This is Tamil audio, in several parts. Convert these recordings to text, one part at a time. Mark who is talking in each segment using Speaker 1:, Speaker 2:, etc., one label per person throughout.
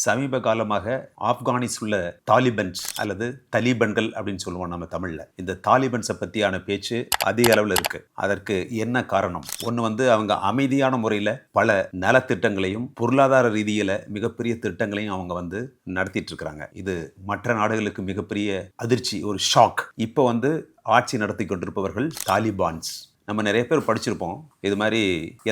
Speaker 1: சமீப காலமாக ஆப்கானிஸ் உள்ள தாலிபன்ஸ் அல்லது தலிபன்கள் அப்படின்னு சொல்லுவோம் நம்ம தமிழ்ல. இந்த தாலிபன்ஸை பத்தியான பேச்சு அதிக அளவில் இருக்கு. அதற்கு என்ன காரணம்? ஒன்று வந்து அவங்க அமைதியான முறையில் பல நலத்திட்டங்களையும் பொருளாதார ரீதியில மிகப்பெரிய திட்டங்களையும் அவங்க வந்து நடத்திட்டு இருக்கிறாங்க இது மற்ற நாடுகளுக்கு மிகப்பெரிய அதிர்ச்சி ஒரு ஷாக். இப்போ வந்து ஆட்சி நடத்தி கொண்டிருப்பவர்கள் தாலிபான்ஸ். நம்ம நிறைய பேர் படிச்சிருப்போம். இது மாதிரி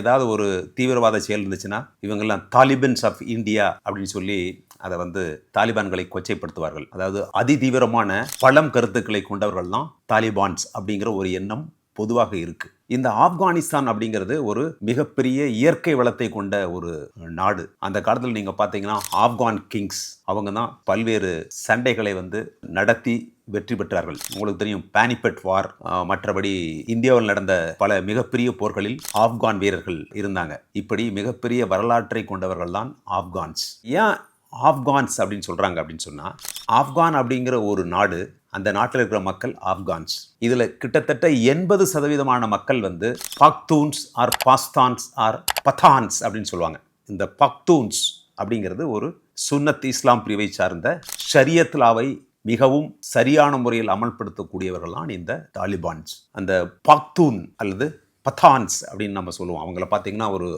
Speaker 1: ஏதாவது ஒரு தீவிரவாத செயல் இருந்துச்சுன்னா இவங்கெல்லாம் தாலிபன்ஸ் ஆஃப் இந்தியா அப்படின்னு சொல்லி அதை வந்து தாலிபான்களை கொச்சைப்படுத்துவார்கள். அதாவது அதிதீவிரமான பழம் கருத்துக்களை கொண்டவர்கள் தான் தாலிபான்ஸ் அப்படிங்கிற ஒரு எண்ணம் பொதுவாக இருக்கு. இந்த ஆப்கானிஸ்தான் அப்படிங்கிறது ஒரு மிகப்பெரிய இயற்கை வளத்தை கொண்ட ஒரு நாடு. அந்த காலத்தில் நீங்க பார்த்தீங்கன்னா ஆப்கான் கிங்ஸ் அவங்க தான் பல்வேறு சண்டைகளை வந்து நடத்தி வெற்றி பெற்றார்கள். உங்களுக்கு தெரியும் பானிபெட் வார் மற்றபடி இந்தியாவில் நடந்த பல மிகப்பெரிய போர்களில் ஆப்கான் வீரர்கள் இருந்தாங்க. இப்படி மிகப்பெரிய வரலாற்றை கொண்டவர்கள் தான் ஆப்கான்ஸ். ஏன் ஆப்கான்ஸ் அப்படின்னு சொல்றாங்க அப்படின்னு சொன்னா ஆப்கான் அப்படிங்கிற ஒரு நாடு அந்த நாட்டில் இருக்கிற மக்கள் ஆப்கான்ஸ். இதில் கிட்டத்தட்ட எண்பது சதவீதமான மக்கள் வந்து பக்தூன்ஸ் ஆர் பாஸ்தான்ஸ் ஆர் பத்தான்ஸ் அப்படின்னு சொல்லுவாங்க. இந்த பக்தூன்ஸ் அப்படிங்கிறது ஒரு சுன்னத் இஸ்லாம் பிரிவை சார்ந்த ஷரியத்லாவை மிகவும் சரியான முறையில் அமல்படுத்தக்கூடியவர்கள் தான் இந்த தாலிபான்ஸ். அந்த பக்தூன் அல்லது பத்தான்ஸ் அப்படின்னு நம்ம சொல்லுவோம். அவங்கள பார்த்தீங்கன்னா ஒரு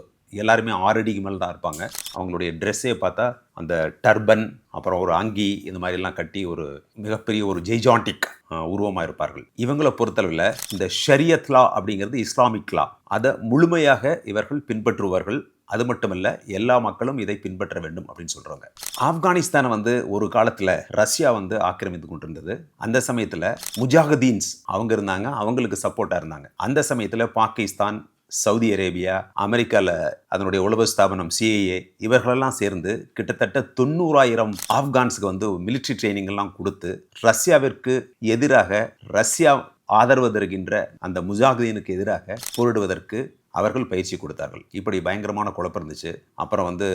Speaker 1: எல்லாருமே ஆறடிக்கு மேலே தான் இருப்பாங்க. அவங்களுடைய ட்ரெஸ்ஸே பார்த்தா அந்த டர்பன் அப்புறம் ஒரு அங்கி இந்த மாதிரிலாம் கட்டி ஒரு மிகப்பெரிய ஒரு ஜெய்ஜாண்டிக் உருவமாக இருப்பார்கள். இவங்களை பொறுத்தளவில் இந்த ஷரியத் லா அப்படிங்கிறது இஸ்லாமிக் லா அதை முழுமையாக இவர்கள் பின்பற்றுவார்கள். அது மட்டுமல்ல எல்லா மக்களும் இதை பின்பற்ற வேண்டும் அப்படின்னு சொல்றாங்க. ஆப்கானிஸ்தானை வந்து ஒரு காலத்துல ரஷ்யா வந்து ஆக்கிரமித்து கொண்டிருந்தது. அந்த சமயத்துல முஜாஹதீன்ஸ் அவங்க இருந்தாங்க அவங்களுக்கு சப்போர்ட்டா இருந்தாங்க. அந்த சமயத்துல பாகிஸ்தான் சவுதி அரேபியா அமெரிக்காவில் அதனுடைய உளவு ஸ்தாபனம் சிஏஏ இவர்களெல்லாம் சேர்ந்து கிட்டத்தட்ட தொண்ணூறாயிரம் ஆப்கான்ஸுக்கு வந்து மிலிட்ரி ட்ரைனிங் எல்லாம் கொடுத்து ரஷ்யாவிற்கு எதிராக ரஷ்யா ஆதரவு தருகின்ற அந்த முஜாஹதீனுக்கு எதிராக போரிடுவதற்கு அவர்கள் பயிற்சி கொடுத்தார்கள். இப்படி பயங்கரமான குழப்பம் இருந்துச்சு. அப்புறம் வந்து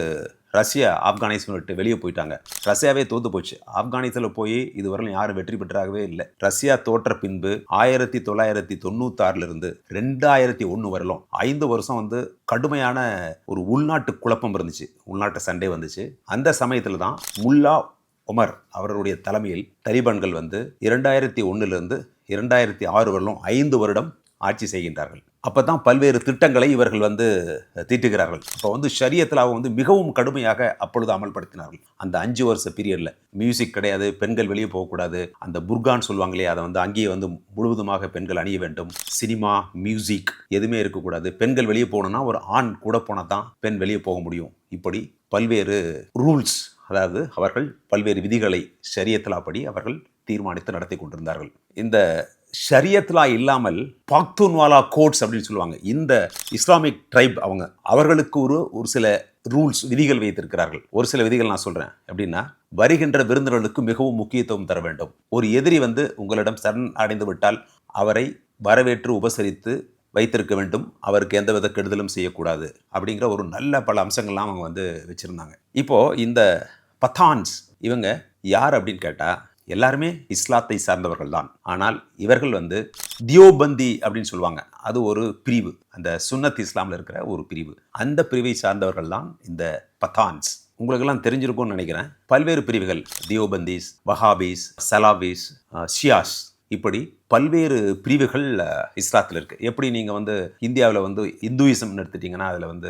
Speaker 1: ரஷ்யா ஆப்கானிஸ்தான் விட்டு வெளியே போயிட்டாங்க. ரஷ்யாவே தோத்து போச்சு. ஆப்கானிஸ்தானில் போய் இதுவரையிலும் யாரும் வெற்றி பெற்றாகவே இல்லை. ரஷ்யா தோற்ற பின்பு ஆயிரத்தி தொள்ளாயிரத்தி தொண்ணூத்தாறுல இருந்து ரெண்டாயிரத்தி ஒன்று வரலும் ஐந்து வருஷம் வந்து கடுமையான ஒரு உள்நாட்டு குழப்பம் இருந்துச்சு. உள்நாட்டு சண்டை வந்துச்சு. அந்த சமயத்தில் தான் முல்லா உமர் அவருடைய தலைமையில் தலிபான்கள் வந்து இரண்டாயிரத்தி ஒன்றுலேருந்து இரண்டாயிரத்தி ஆறு வரலும் ஐந்து வருடம் ஆட்சி செய்கின்றார்கள். அப்போ தான் பல்வேறு திட்டங்களை இவர்கள் வந்து தீட்டுகிறார்கள். அப்போ வந்து ஷரியத்தில் அவங்க வந்து மிகவும் கடுமையாக அப்பொழுது அமல்படுத்தினார்கள். அந்த அஞ்சு வருஷ பீரியடில் மியூசிக் கிடையாது பெண்கள் வெளியே போகக்கூடாது. அந்த புர்கான் சொல்லுவாங்களே அதை வந்து அங்கேயே வந்து முழுவதுமாக பெண்கள் அணிய வேண்டும். சினிமா மியூசிக் எதுவுமே இருக்கக்கூடாது. பெண்கள் வெளியே போகணும்னா ஒரு ஆண் கூட போனால் தான் பெண் வெளியே போக முடியும். இப்படி பல்வேறு ரூல்ஸ் அதாவது அவர்கள் பல்வேறு விதிகளை ஷரியத்லாப்படி அவர்கள் தீர்மானித்து நடத்தி கொண்டிருந்தார்கள். இந்த ஷரியத்லா இல்லாமல் பாக்தூன்வாலா கோட்ஸ் அப்படின்னு சொல்லுவாங்க. இந்த இஸ்லாமிக் ட்ரைப் அவங்க அவர்களுக்கு ஒரு ஒரு சில ரூல்ஸ் விதிகள் வைத்திருக்கிறார்கள். ஒரு சில விதிகள் நான் சொல்கிறேன் எப்படின்னா வருகின்ற விருந்தினர்களுக்கு மிகவும் முக்கியத்துவம் தர வேண்டும். ஒரு எதிரி வந்து உங்களிடம் சரண் அடைந்து விட்டால் அவரை வரவேற்று உபசரித்து வைத்திருக்க வேண்டும். அவருக்கு எந்தவித கெடுதலும் செய்யக்கூடாது அப்படிங்கிற ஒரு நல்ல பல அம்சங்கள்லாம் அவங்க வந்து வச்சுருந்தாங்க. இப்போது இந்த பத்தான்ஸ் இவங்க யார் அப்படின்னு கேட்டால் எல்லாருமே இஸ்லாத்தை சார்ந்தவர்கள் தான் ஆனால் இவர்கள் வந்து தியோபந்தி அப்படின்னு சொல்லுவாங்க. அது ஒரு பிரிவு. அந்த சுன்னத் இஸ்லாமில் இருக்கிற ஒரு பிரிவு. அந்த பிரிவை சார்ந்தவர்கள் தான் இந்த பத்தான்ஸ் உங்களுக்கெல்லாம் தெரிஞ்சிருக்கும்னு நினைக்கிறேன். பல்வேறு பிரிவுகள். தியோபந்தீஸ் வஹாபீஸ் சலாபீஸ் ஷியாஸ். இப்படி பல்வேறு பிரிவுகள் இஸ்லாத்தில் இருக்குது எப்படி நீங்கள் வந்து இந்தியாவில் வந்து இந்துயிசம்னு எடுத்துட்டிங்கன்னா அதில் வந்து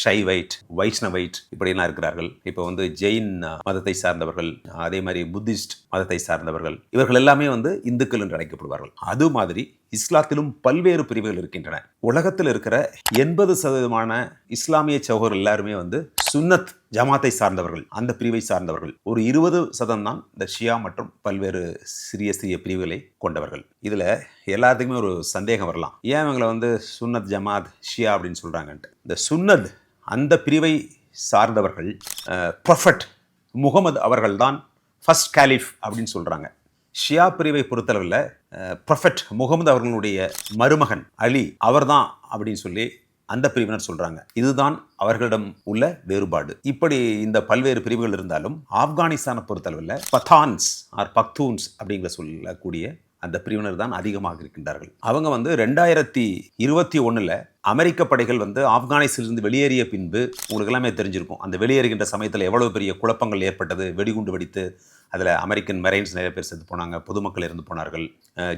Speaker 1: ஷைவைட் வைஷ்ணவைட் இப்படியெல்லாம் இருக்கிறார்கள். இப்போ வந்து ஜெயின் மதத்தை சார்ந்தவர்கள் அதே மாதிரி புத்திஸ்ட் மதத்தை சார்ந்தவர்கள் இவர்கள் எல்லாமே வந்து இந்துக்கள் என்று அழைக்கப்படுவார்கள். அது மாதிரி இஸ்லாத்திலும் பல்வேறு பிரிவுகள் இருக்கின்றன. உலகத்தில் இருக்கிற எண்பது சதவீதமான இஸ்லாமிய சௌகர் எல்லாருமே வந்து சுன்னத் ஜமாத்தை சார்ந்தவர்கள் அந்த பிரிவை சார்ந்தவர்கள். ஒரு இருபது சதம் தான் இந்த ஷியா மற்றும் பல்வேறு சிறிய சிறிய பிரிவுகளை கொண்டவர்கள். இதில் எல்லாத்துக்குமே ஒரு சந்தேகம் வரலாம். ஏன் இவங்களை வந்து சுன்னத் ஜமாத் ஷியா அப்படின்னு சொல்கிறாங்கன்ட்டு இந்த சுன்னத் அந்த பிரிவை சார்ந்தவர்கள் ப்ரொஃபட் முகமது அவர்கள்தான் ஃபஸ்ட் காலிஃப் அப்படின்னு சொல்கிறாங்க ஷியா பிரிவை பொறுத்தளவில் ப்ரொஃபட் முகமது அவர்களுடைய மருமகன் அலி அவர்தான் அப்படின்னு சொல்லி அந்த பிரிவினர் சொல்றாங்க. இதுதான் அவர்களிடம் உள்ள வேறுபாடு. இப்படி இந்த பல்வேறு பிரிவுகள் இருந்தாலும் ஆப்கானிஸ்தானை பொறுத்தளவில் பத்தான்ஸ் ஆர் பக்தூன்ஸ் அப்படிங்கிற சொல்லக்கூடிய அந்த பிரிவினர் தான் அதிகமாக இருக்கின்றார்கள். அவங்க வந்து ரெண்டாயிரத்தி இருபத்தி ஒன்றில் அமெரிக்க படைகள் வந்து ஆப்கானிஸ்திலிருந்து வெளியேறிய பின்பு உங்களுக்கு எல்லாமே தெரிஞ்சிருக்கும். அந்த வெளியேறுகின்ற சமயத்தில் எவ்வளவு பெரிய குழப்பங்கள் ஏற்பட்டது வெடிகுண்டு வெடித்து அதில் அமெரிக்கன் மெரைன்ஸ் நிறைய பேர் செத்து போனாங்க பொதுமக்கள் இருந்து போனார்கள்.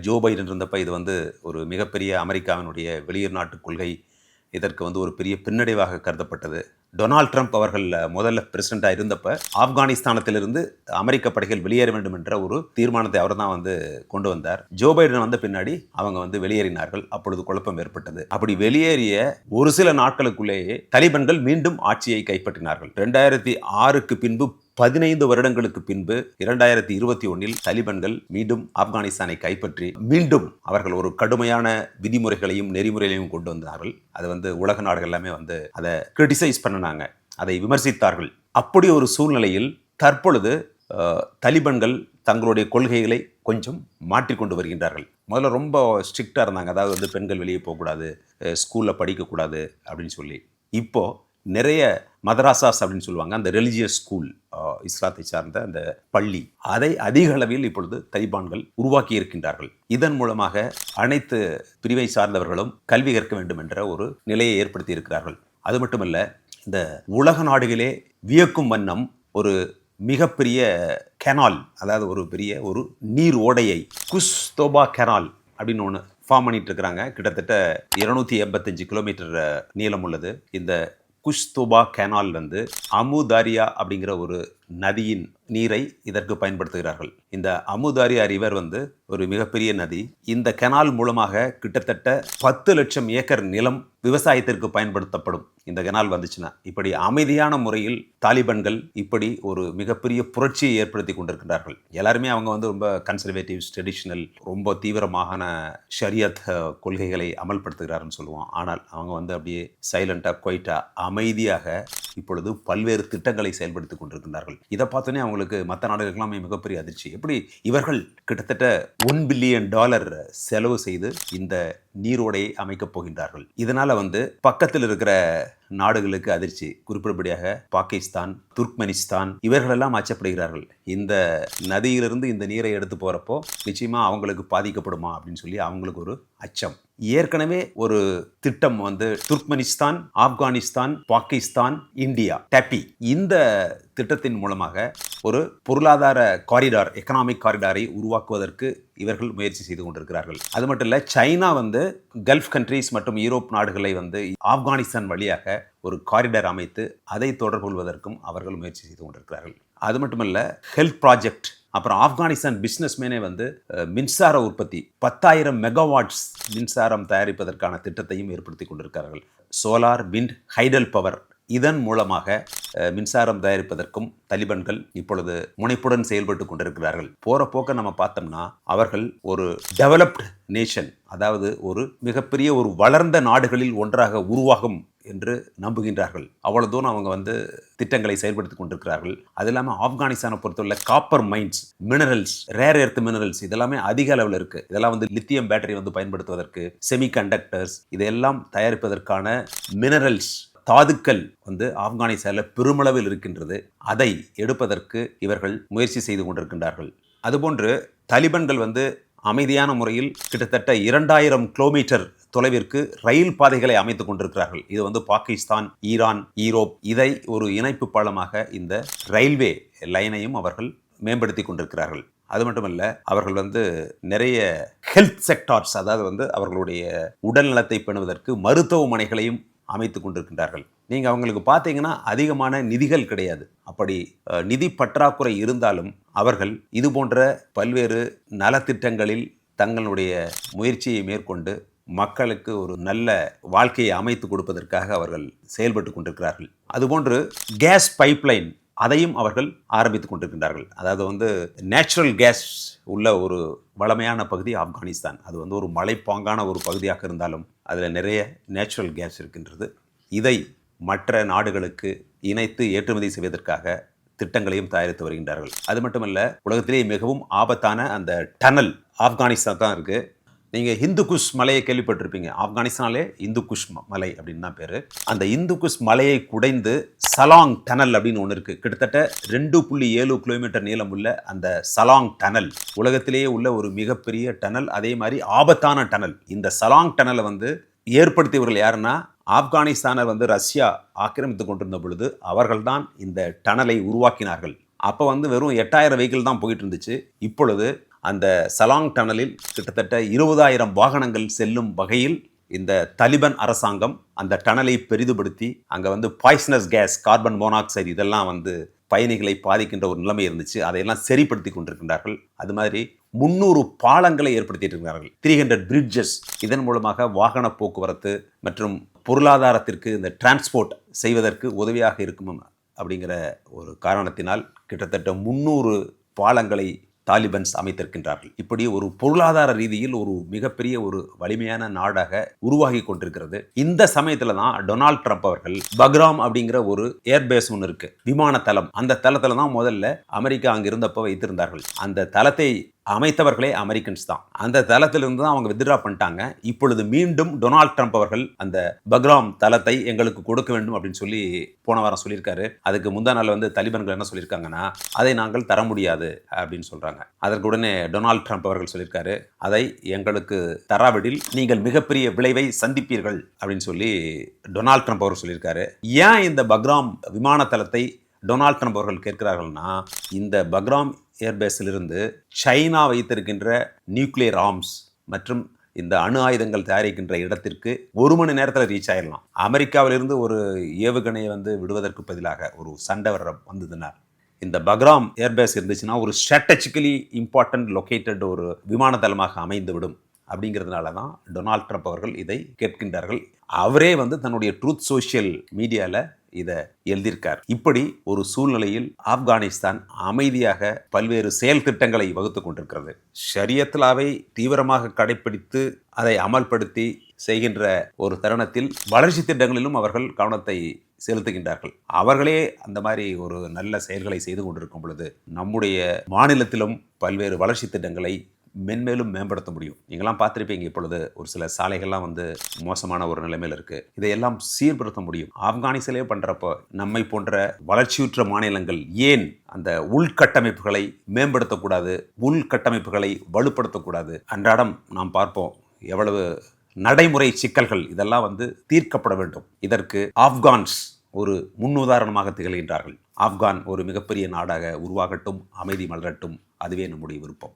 Speaker 1: ஜோ பைடன் இருந்தப்போ இது வந்து ஒரு மிகப்பெரிய அமெரிக்காவினுடைய வெளியூர் நாட்டு கொள்கை. இதற்கு வந்து ஒரு பெரிய பின்னடைவாக கருதப்பட்டது. டொனால்ட் ட்ரம்ப் அவர்கள் முதல்ல பிரசிடெண்ட்டாக இருந்தப்ப ஆப்கானிஸ்தானத்திலிருந்து அமெரிக்க படைகள் வெளியேற வேண்டும் என்ற ஒரு தீர்மானத்தை அவர் தான் வந்து கொண்டு வந்தார். ஜோ பைடன் வந்த பின்னாடி அவங்க வந்து வெளியேறினார்கள். அப்பொழுது குழப்பம் ஏற்பட்டது. அப்படி வெளியேறிய ஒரு சில நாட்களுக்குள்ளேயே தலிபன்கள் மீண்டும் ஆட்சியை கைப்பற்றினார்கள். ரெண்டாயிரத்தி ஆறுக்கு பின்பு பதினைந்து வருடங்களுக்கு பின்பு இரண்டாயிரத்தி இருபத்தி ஒன்னில் தலிபன்கள் மீண்டும் ஆப்கானிஸ்தானை கைப்பற்றி மீண்டும் அவர்கள் ஒரு கடுமையான விதிமுறைகளையும் நெறிமுறைகளையும் கொண்டு வந்தார்கள். அது வந்து உலக நாடுகள் எல்லாமே வந்து அதை கிரிட்டிசைஸ் பண்ணினாங்க. அதை விமர்சித்தார்கள். அப்படி ஒரு சூழ்நிலையில் தற்பொழுது தலிபன்கள் தங்களுடைய கொள்கைகளை கொஞ்சம் மாற்றிக்கொண்டு வருகின்றார்கள். முதல்ல ரொம்ப ஸ்ட்ரிக்டாக இருந்தாங்க. அதாவது வந்து பெண்கள் வெளியே போகக்கூடாது ஸ்கூலில் படிக்கக்கூடாது அப்படின்னு சொல்லி. இப்போது நிறைய மதராசாஸ் அப்படின்னு சொல்லுவாங்க. அந்த ரெலிஜியஸ் ஸ்கூல் இஸ்லாத்தை சார்ந்த அந்த பள்ளி. அதை அதிக அளவில் இப்பொழுது தலிபான்கள் உருவாக்கி இருக்கின்றார்கள். இதன் மூலமாக அனைத்து பிரிவை சார்ந்தவர்களும் கல்வி கற்க வேண்டும் என்ற ஒரு நிலையை ஏற்படுத்தி இருக்கிறார்கள். அது மட்டுமல்ல இந்த உலக நாடுகளே வியக்கும் வண்ணம் ஒரு மிகப்பெரிய கெனால் அதாவது ஒரு பெரிய ஒரு நீர் ஓடையை குஸ்தோபா கெனால் அப்படின்னு ஒன்று ஃபார்ம் பண்ணிட்டு இருக்கிறாங்க. கிட்டத்தட்ட இருநூத்தி எண்பத்தஞ்சு கிலோமீட்டர் நீளம் உள்ளது. இந்த குஷ்தோபா கெனால் வந்து அமுதாரியா அப்படிங்கிற ஒரு நதியின் நீரை இதற்கு பயன்படுத்துகிறார்கள். இந்த அமுதாரி அரிவர் வந்து ஒரு மிகப்பெரிய நதி. இந்த கெனால் மூலமாக கிட்டத்தட்ட பத்து லட்சம் ஏக்கர் நிலம் விவசாயத்திற்கு பயன்படுத்தப்படும். இந்த கெனால் வந்துச்சுன்னா இப்படி அமைதியான முறையில் தாலிபன்கள் இப்படி ஒரு மிகப்பெரிய புரட்சியை ஏற்படுத்தி கொண்டிருக்கிறார்கள் எல்லாருமே அவங்க வந்து ரொம்ப கன்சர்வேட்டிவ்ஸ் ட்ரெடிஷ்னல் ரொம்ப தீவிரமான ஷரியத் கொள்கைகளை அமல்படுத்துகிறாருன்னு சொல்லுவோம். ஆனால் அவங்க வந்து அப்படியே சைலண்டாக குவைட்டாக அமைதியாக இப்பொழுது பல்வேறு திட்டங்களை செயல்படுத்தி கொண்டிருக்கிறார்கள் இதை பார்த்தோன்னே அவங்களுக்கு மற்ற நாடுகளுக்கெல்லாமே மிகப்பெரிய அதிர்ச்சி. எப்படி இவர்கள் கிட்டத்தட்ட ஒன் பில்லியன் டாலர் செலவு செய்து இந்த நீரோடையை அமைக்கப் போகின்றார்கள். இதனால வந்து பக்கத்தில் இருக்கிற நாடுகளுக்கு அதிர்ச்சி. குறிப்பிடப்படியாக பாகிஸ்தான் துர்க்மெனிஸ்தான் இவர்களெல்லாம் அச்சப்படுகிறார்கள் இந்த நதியிலிருந்து இந்த நீரை எடுத்து போறப்போ நிச்சயமா அவங்களுக்கு பாதிக்கப்படுமா அப்படின்னு சொல்லி அவங்களுக்கு ஒரு அச்சம். ஏற்கனவே ஒரு திட்டம் வந்து Turkmenistan Afghanistan Pakistan India TAPI இந்த திட்டத்தின் மூலமாக ஒரு பொருளாதார காரிடார் எக்கனாமிக் காரிடாரை உருவாக்குவதற்கு இவர்கள் முயற்சி செய்து கொண்டிருக்கிறார்கள். அது மட்டும் இல்லை சைனா வந்து கல்ஃப் கண்ட்ரீஸ் மற்றும் யூரோப் நாடுகளை வந்து ஆப்கானிஸ்தான் வழியாக ஒரு காரிடார் அமைத்து அதை தொடர்பு கொள்வதற்கும் அவர்கள் முயற்சி செய்து கொண்டிருக்கிறார்கள். அது மட்டுமல்ல ஹெல்த் ப்ராஜெக்ட் அப்புறம் ஆப்கானிஸ்தான் பிஸ்னஸ்மேனே வந்து மின்சார உற்பத்தி பத்தாயிரம் மெகாவாட்ஸ் மின்சாரம் தயாரிப்பதற்கான திட்டத்தையும் ஏற்படுத்தி கொண்டிருக்கிறார்கள். சோலார் விண்ட் ஹைடல் பவர் இதன் மூலமாக மின்சாரம் தயாரிப்பதற்கும் தலிபன்கள் இப்பொழுது முனைப்புடன் செயல்பட்டு கொண்டிருக்கிறார்கள். போற போக்க நம்ம பார்த்தோம்னா அவர்கள் ஒரு டெவலப்டு நேஷன் அதாவது ஒரு மிகப்பெரிய ஒரு வளர்ந்த நாடுகளில் ஒன்றாக உருவாகும் என்று நம்புகின்றார்கள். அவ்வளோ தூரம் அவங்க வந்து திட்டங்களை செயல்படுத்தி கொண்டிருக்கிறார்கள். அது இல்லாமல் ஆப்கானிஸ்தானை பொறுத்தவரை copper mines minerals rare earth minerals இதெல்லாமே அதிக அளவில் இருக்கு. இதெல்லாம் வந்து லித்தியம் பேட்டரி வந்து பயன்படுத்துவதற்கு செமி கண்டக்டர்ஸ் இதையெல்லாம் தயாரிப்பதற்கான மினரல்ஸ் தாதுக்கள் வந்து ஆப்கானிஸ்தானில் பெருமளவில் இருக்கின்றது. அதை எடுப்பதற்கு இவர்கள் முயற்சி செய்து கொண்டிருக்கின்றார்கள். அதுபோன்று தலிபன்கள் வந்து அமைதியான முறையில் கிட்டத்தட்ட இரண்டாயிரம் கிலோமீட்டர் தொலைவிற்கு ரயில் பாதைகளை அமைத்துக் கொண்டிருக்கிறார்கள். இது வந்து பாகிஸ்தான் ஈரான் ஈரோப் இதை ஒரு இணைப்பு பாலமாக இந்த ரயில்வே லைனையும் அவர்கள் மேம்படுத்தி கொண்டிருக்கிறார்கள். அது மட்டுமல்ல அவர்கள் வந்து நிறைய ஹெல்த் செக்டார்ஸ் அதாவது வந்து அவர்களுடைய உடல் நலத்தை பேணுவதற்கு மருத்துவமனைகளையும் அமைத்து கொண்டிருக்கின்றார்கள். நீங்கள் அவங்களுக்கு பார்த்தீங்கன்னா அதிகமான நிதிகள் கிடையாது. அப்படி நிதி பற்றாக்குறை இருந்தாலும் அவர்கள் இது போன்ற பல்வேறு நலத்திட்டங்களில் தங்களுடைய முயற்சியை மேற்கொண்டு மக்களுக்கு ஒரு நல்ல வாழ்க்கையை அமைத்து கொடுப்பதற்காக அவர்கள் செயல்பட்டு கொண்டிருக்கிறார்கள். அதுபோன்று கேஸ் பைப்லைன் அதையும் அவர்கள் ஆரம்பித்துக் கொண்டிருக்கின்றார்கள். அதாவது வந்து நேச்சுரல் கேஸ் உள்ள ஒரு வளமையான பகுதி ஆப்கானிஸ்தான். அது வந்து ஒரு மலைப்பாங்கான ஒரு பகுதியாக இருந்தாலும் அதில் நிறைய நேச்சுரல் கேஸ் இருக்கின்றது. இதை மற்ற நாடுகளுக்கு இணைத்து ஏற்றுமதி செய்வதற்காக திட்டங்களையும் தயாரித்து வருகின்றார்கள். அது மட்டுமல்ல உலகத்திலேயே மிகவும் ஆபத்தான அந்த டனல் ஆப்கானிஸ்தான் தான் இருக்குது நீங்கள் இந்து குஷ் மலையை கேள்விப்பட்டிருப்பீங்க. ஆப்கானிஸ்தானிலே இந்து குஷ் மலை அப்படின்னு தான் பேர். அந்த இந்து குஷ் மலையை குடைந்து சலாங் டனல் அப்படின்னு ஒன்று இருக்குது கிட்டத்தட்ட ரெண்டு புள்ளி ஏழு கிலோமீட்டர் நீளம் உள்ள அந்த சலாங் டனல் உலகத்திலேயே உள்ள ஒரு மிகப்பெரிய டனல் அதே மாதிரி ஆபத்தான டனல். இந்த சலாங் டனலை வந்து ஏற்படுத்தியவர்கள் யாருன்னா ஆப்கானிஸ்தானை வந்து ரஷ்யா ஆக்கிரமித்து கொண்டிருந்த பொழுது அவர்கள்தான் இந்த டனலை உருவாக்கினார்கள். அப்போ வந்து வெறும் எட்டாயிரம் வெஹிக்கிள் தான் போயிட்டு இருந்துச்சு. இப்பொழுது அந்த சலாங் டனலில் கிட்டத்தட்ட இருபதாயிரம் வாகனங்கள் செல்லும் வகையில் இந்த தலிபன் அரசாங்கம் அந்த டனலை பெரிதுபடுத்தி அங்கே வந்து பாய்சனஸ் கேஸ் கார்பன் மோனாக்சைடு இதெல்லாம் வந்து பயணிகளை பாதிக்கின்ற ஒரு நிலைமை இருந்துச்சு. அதையெல்லாம் சரிப்படுத்தி கொண்டிருக்கின்றார்கள். அது மாதிரி முந்நூறு பாலங்களை ஏற்படுத்திட்டு இருக்கிறார்கள். த்ரீ ஹண்ட்ரட் பிரிட்ஜஸ் இதன் மூலமாக வாகன போக்குவரத்து மற்றும் பொருளாதாரத்திற்கு இந்த டிரான்ஸ்போர்ட் செய்வதற்கு உதவியாக இருக்கும் அப்படிங்கிற ஒரு காரணத்தினால் கிட்டத்தட்ட முந்நூறு பாலங்களை தாலிபன்ஸ் அமைத்திருக்கின்றார்கள் இப்படி ஒரு பொருளாதார ரீதியில் ஒரு மிகப்பெரிய ஒரு வலிமையான நாடாக உருவாகி கொண்டிருக்கிறது. இந்த சமயத்தில் தான் டொனால்ட் ட்ரம்ப் அவர்கள் பக்ராம் அப்படிங்கிற ஒரு ஏர்பேஸ் ஒன்று இருக்கு. விமான தளம். அந்த தளத்தில் தான் முதல்ல அமெரிக்கா அங்க இருந்தப்போ வைத்திருந்தார்கள். அந்த தளத்தை அமைத்தவர்களே அமெரிக்கன்ஸ் தான். அந்த தளத்திலிருந்து தான் அவங்க வித்ட்ரா பண்ணிட்டாங்க. இப்பொழுது மீண்டும் டொனால்ட் ட்ரம்ப் அவர்கள் அந்த பக்ராம் தளத்தை எங்களுக்கு கொடுக்க வேண்டும் அப்படின்னு சொல்லி போன வாரம் சொல்லியிருக்காரு. அதுக்கு முந்தா நாள் வந்து தலிபன்கள் என்ன சொல்லியிருக்காங்கன்னா அதை நாங்கள் தர முடியாது அப்படின்னு சொல்றாங்க. அதற்கு உடனே டொனால்ட் ட்ரம்ப் அவர்கள் சொல்லியிருக்காரு அதை எங்களுக்கு தராவிடில் நீங்கள் மிகப்பெரிய விளைவை சந்திப்பீர்கள் அப்படின்னு சொல்லி டொனால்ட் ட்ரம்ப் அவர்கள் சொல்லியிருக்காரு. ஏன் இந்த பக்ராம் விமான தளத்தை டொனால்ட் ட்ரம்ப் அவர்கள் கேட்கிறார்கள்னா இந்த பக்ராம் ஏர்பேஸிலிருந்து சைனா வைத்திருக்கின்ற நியூக்ளியர் ஆர்ம்ஸ் மற்றும் இந்த அணு ஆயுதங்கள் தயாரிக்கின்ற இடத்திற்கு ஒரு மணி நேரத்தில் ரீச் ஆயிடலாம் அமெரிக்காவிலிருந்து ஒரு ஏவுகணையை வந்து விடுவதற்கு பதிலாக ஒரு சண்டை வந்ததுனார் இந்த பக்ராம் ஏர்பேஸ் இருந்துச்சுன்னா ஒரு ஸ்ட்ராட்டஜிக்கலி இம்பார்ட்டன்ட் லொக்கேட்டட் ஒரு விமான தளமாக அமைந்து விடும் அப்படிங்கிறதுனால தான் டொனால்ட் ட்ரம்ப் அவர்கள் இதை கேட்கின்றார்கள். அவரே வந்து தன்னுடைய ட்ரூத் சோஷியல் மீடியாவில் இதை எழுதியிருக்கார். இப்படி ஒரு சூழ்நிலையில் ஆப்கானிஸ்தான் அமைதியாக பல்வேறு செயல் திட்டங்களை வகுத்து கொண்டிருக்கிறது. ஷரியத்லாவை தீவிரமாக கடைப்பிடித்து அதை அமல்படுத்தி செய்கின்ற ஒரு தருணத்தில் வளர்ச்சி திட்டங்களிலும் அவர்கள் கவனத்தை செலுத்துகின்றார்கள். அவர்களே அந்த மாதிரி ஒரு நல்ல செயல்களை செய்து கொண்டிருக்கும் பொழுது நம்முடைய மாநிலத்திலும் பல்வேறு வளர்ச்சி திட்டங்களை மென்மேலும் மேம்படுத்த முடியும். நீங்களாம் பார்த்துருப்பீங்க இப்பொழுது ஒரு சில சாலைகள்லாம் வந்து மோசமான ஒரு நிலைமையில் இருக்குது இதையெல்லாம் சீர்படுத்த முடியும். ஆப்கானிஸ்தானிலே பண்ணுறப்போ நம்மை போன்ற வளர்ச்சியுற்ற மாநிலங்கள் ஏன் அந்த உள்கட்டமைப்புகளை மேம்படுத்தக்கூடாது உள்கட்டமைப்புகளை வலுப்படுத்தக்கூடாது? அன்றாடம் நாம் பார்ப்போம் எவ்வளவு நடைமுறை சிக்கல்கள் இதெல்லாம் வந்து தீர்க்கப்பட வேண்டும். இதற்கு ஆப்கான்ஸ் ஒரு முன்னுதாரணமாக திகழ்கின்றார்கள். ஆப்கான் ஒரு மிகப்பெரிய நாடாக உருவாகட்டும் அமைதி மலரட்டும். அதுவே நம்முடைய விருப்பம்.